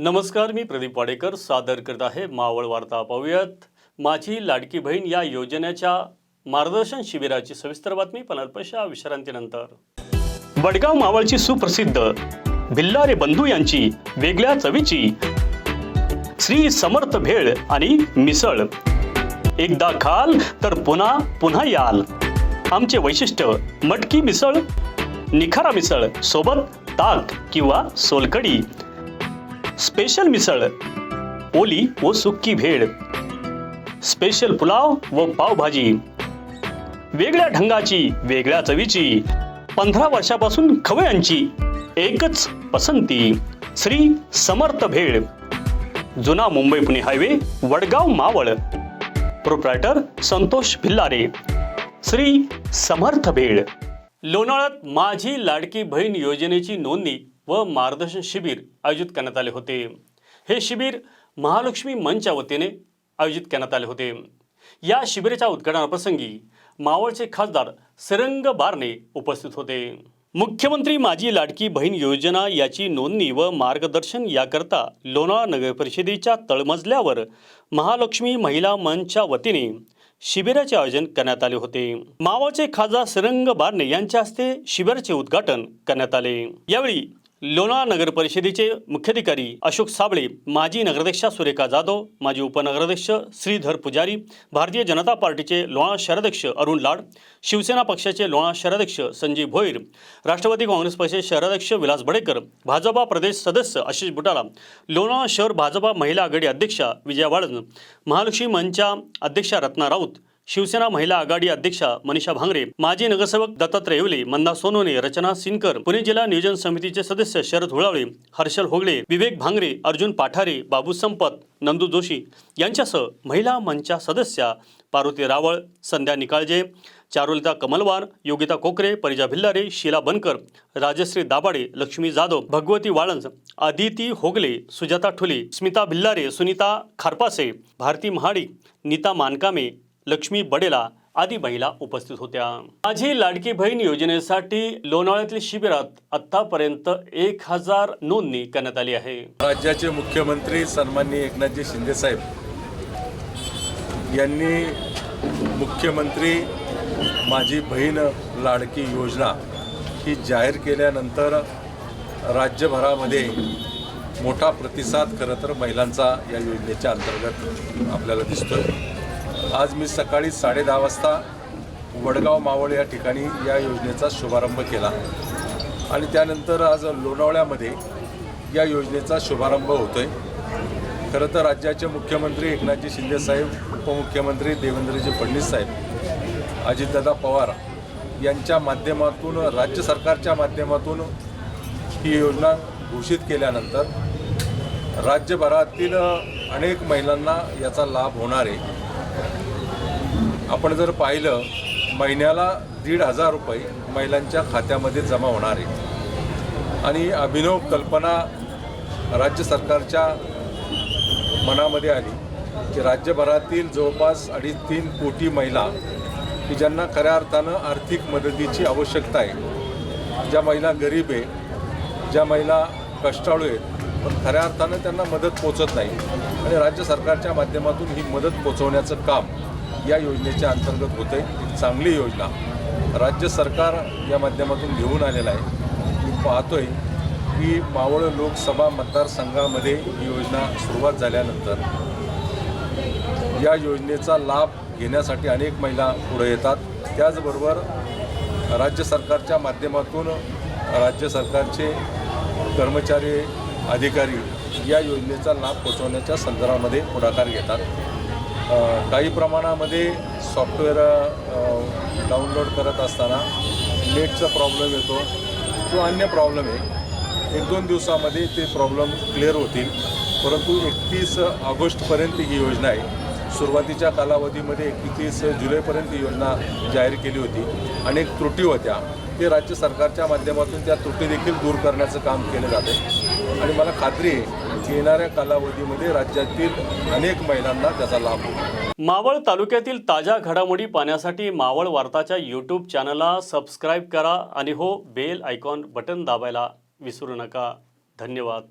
नमस्कार मी प्रदीप वाडेकर सादर करत आहे मावळ वार्ता पाहूयात. माझी लाडकी बहीण या योजनेच्या मार्गदर्शन शिबिराची सविस्तर बातमी पण अल्पशा विश्रांतीनंतर. वडगाव मावळची सुप्रसिद्ध भिल्लारे बंधू यांची वेगळ्या चवीची श्री समर्थ भेळ आणि मिसळ. एकदा खाल तर पुन्हा पुन्हा याल. आमचे वैशिष्ट्य मटकी मिसळ निखारा मिसळ सोबत ताक किंवा सोलकडी स्पेशल मिसळ ओली व सुक्की भेळ स्पेशल पुलाव व पावभाजी वेगळ्या ढंगाची वेगळ्या चवीची पंधरा वर्षापासून खवयांची एकच पसंती श्री समर्थ भेळ जुना मुंबई पुणे हायवे वडगाव मावळ प्रोप्रायटर संतोष भिल्लारे श्री समर्थ भेळ. लोणावळ्यात माझी लाडकी बहीण योजनेची नोंदणी व मार्गदर्शन शिबिर आयोजित करण्यात आले होते. हे शिबिर महालक्ष्मी मंचच्या वतीने आयोजित करण्यात आले होते. या शिबिराच्या उद्घाटनाप्रसंगी मावळचे खासदार सरंग बारणे उपस्थित होते. मुख्यमंत्री माझी लाडकी बहीण योजना याची नोंदणी व मार्गदर्शन याकरता लोणावळा नगर परिषदेच्या तळमजल्यावर महालक्ष्मी महिला मंचच्या वतीने शिबिराचे आयोजन करण्यात आले होते. मावळचे खासदार सरंग बारणे यांच्या हस्ते शिबिराचे उद्घाटन करण्यात आले. यावेळी लोणावळा नगर परिषदेचे मुख्याधिकारी अशोक साबळे माजी नगराध्यक्षा सुरेखा जाधव माजी उपनगराध्यक्ष श्रीधर पुजारी भारतीय जनता पार्टीचे लोणावळा शहराध्यक्ष अरुण लाड शिवसेना पक्षाचे लोणावळा शहराध्यक्ष संजय भोईर राष्ट्रवादी काँग्रेस पक्षाचे शहराध्यक्ष विलास भडेकर भाजपा प्रदेश सदस्य आशिष बुटाला लोणावळा शहर भाजपा महिला आघाडी अध्यक्षा विजया वाळन महालक्ष्मी मंचच्या अध्यक्षा रत्ना राऊत शिवसेना महिला आघाडी अध्यक्षा मनीषा भांगरे माजी नगरसेवक दत्तात्रय येवले मंदा सोनवणे रचना सिनकर पुणे जिल्हा नियोजन समितीचे सदस्य शरद होळावळे हर्षल होगळे विवेक भांगरे अर्जुन पाठारे बाबू संपत नंदू जोशी यांच्यासह महिला मंचच्या सदस्या पार्वती रावळ संध्या निकाळजे चारुलता कमलवार योगिता कोकरे परिजा भिल्लारे शीला बनकर राजश्री दाभाडे लक्ष्मी जाधव भगवती वाळंज आदिती होगले सुजाता ठुले स्मिता भिल्लारे सुनीता खारपासे भारती महाडिक नीता मानकामे लक्ष्मी बडेला आदी महिला उपस्थित होत्या. माझी लाडकी बहीण योजनेसाठी लोणावळ्यातील शिबिरात आतापर्यंत एक हजार नोंदणी करण्यात आली आहे. राज्याचे मुख्यमंत्री सन्माननीय एकनाथजी शिंदेसाहेब यांनी मुख्यमंत्री माझी बहीण लाडकी योजना ही जाहीर केल्यानंतर राज्यभरामध्ये मोठा प्रतिसाद खरं तर महिलांचा या योजनेच्या अंतर्गत आपल्याला दिसतोय. आज मी सकाळी साडे दहा वाजता वडगाव मावळ या ठिकाणी या योजनेचा शुभारंभ केला. आणि त्यानंतर आज लोणावळ्यामध्ये या योजनेचा शुभारंभ होतोय. खरं तर राज्याचे मुख्यमंत्री एकनाथजी शिंदेसाहेब उपमुख्यमंत्री देवेंद्रजी फडणवीस साहेब अजितदादा पवार यांच्या माध्यमातून राज्य सरकारच्या माध्यमातून ही योजना घोषित केल्यानंतर राज्यभरातील अनेक महिलांना याचा लाभ होणार आहे. आपण जर पाहिलं महिन्याला दीड हजार रुपये महिलांच्या खात्यामध्ये जमा होणार आहे. आणि अभिनव कल्पना राज्य सरकारच्या मनामध्ये आली की राज्यभरातील जवळपास अडीच तीन कोटी महिला की ज्यांना खऱ्या अर्थानं आर्थिक मदतीची आवश्यकता आहे ज्या महिला गरीब आहे ज्या महिला कष्टाळू आहेत पण खऱ्या अर्थानं त्यांना मदत पोचत नाही. आणि राज्य सरकारच्या माध्यमातून ही मदत पोचवण्याचं काम या योजनेच्या अंतर्गत होतं आहे एक चांगली योजना. राज्य सरकार या माध्यमातून घेऊन आलेलं आहे. मी पाहतोय की मावळ लोकसभा मतदारसंघामध्ये ही योजना सुरुवात झाल्यानंतर या योजनेचा लाभ घेण्यासाठी अनेक महिला पुढे येतात. त्याचबरोबर राज्य सरकारच्या माध्यमातून राज्य सरकारचे कर्मचारी अधिकारी या योजनेचा लाभ पोचवण्याच्या संदर्भामध्ये पुढाकार घेतात. काही प्रमाणामध्ये सॉफ्टवेअर डाउनलोड करत असताना नेटचा प्रॉब्लेम येतो किंवा अन्य प्रॉब्लेम आहे. एक दोन दिवसामध्ये ते प्रॉब्लेम क्लिअर होतील. परंतु एकतीस ऑगस्टपर्यंत ही योजना आहे. सुरुवातीच्या कालावधीमध्ये एकतीस जुलैपर्यंत ही योजना जाहीर केली होती. अनेक त्रुटी होत्या. ते राज्य सरकारच्या माध्यमातून त्या त्रुटी देखील दूर करण्याचं काम केलं जातं आणि मला खात्री आहे की येणाऱ्या कालावधीमध्ये राज्यातील अनेक महिलांना त्याचा लाभ होईल. मावळ तालुक्यातील ताज्या घडामोडी पाहण्यासाठी मावळ वार्ताच्या यूट्यूब चॅनलला सबस्क्राईब करा आणि हो बेल आयकॉन बटन दाबायला विसरू नका. धन्यवाद.